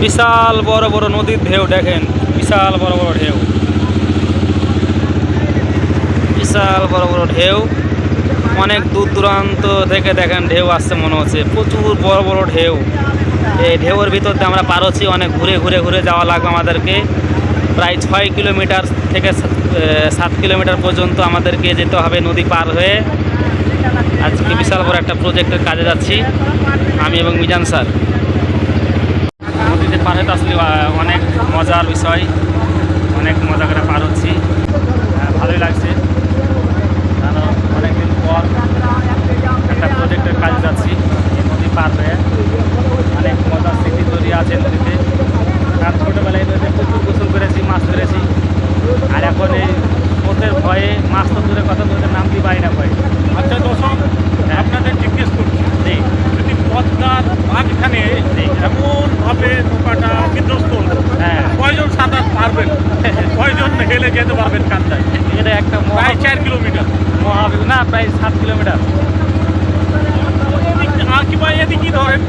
বিশাল বড় বড় নদীর ঢেউ দেখেন, বিশাল বড় বড় ঢেউ। বিশাল বড় বড় ঢেউ। অনেক দূর দূরান্ত থেকে দেখেন ঢেউ আসছে মনে হচ্ছে, প্রচুর বড় বড় ঢেউ। এই ঢেউয়ের ভিতর দিয়ে আমরা পার হচ্ছি, অনেক ঘুরে ঘুরে ঘুরে যাওয়া লাগবে আমাদেরকে। প্রায় ছয় কিলোমিটার থেকে সাত- কিলোমিটার পর্যন্ত আমাদেরকে যেতে হবে নদী পার হয়ে। আজকে বিশাল বড় একটা প্রজেক্টের কাজে যাচ্ছি, আমি এবং মিজান স্যার। পার হতে আসলে অনেক মজার বিষয়। অনেক মজা করে পার হচ্ছি। ভালোই লাগছে। অনেকদিন পর একটা প্রজেক্টের কাজে যাচ্ছি, নদী পার হয়ে। অনেক মজার স্মৃতি তৈরি আছে নদীতে। কারণ ছোটোবেলায় নদীতে প্রচুর গোসল করেছি, মাছ ধরেছি। আর এখন এই ভয়ে মাছ তো দূরে কথা নদীর নাম দিয়ে পারি না ভয় আচ্ছা দর্শক আপনাদের জিজ্ঞেস করছি জি যদি পদ্মার মাঝখানে জি। এমন ভাবে নৌকাটা বিধ্বস্ত হলো হ্যাঁ কয়জন সাঁতার পারবেন যেতে পারবেন কান্দায়। এটা একটা প্রায় চার কিলোমিটার। না প্রায় সাত কিলোমিটার। এদিক- আর কি বা এদিকে ধরেন।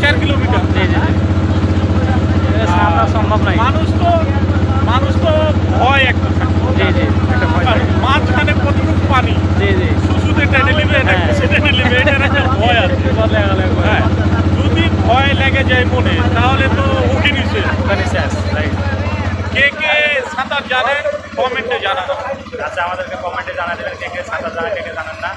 চার কিলোমিটার। জি জি জি। এটা সাঁতার সম্ভব নাই মানুষ তো মানুষ তো ভয় একটা জি জি একটা ভয় মাঝখানে কতটুকু পানি? জি জি। শুশুতে টেনে নেবে হ্যাঁ। টেনে নেবে একটা ভয় আছে। হ্যাঁ। যদি ভয় লেগে যায় মনে তাহলে তো সাঁতার জানেন, কমেন্টে জানান। আচ্ছা আমাদেরকে কমেন্টে জানা দেবেন, কে কে সাঁতার জানা কে কে জানান না।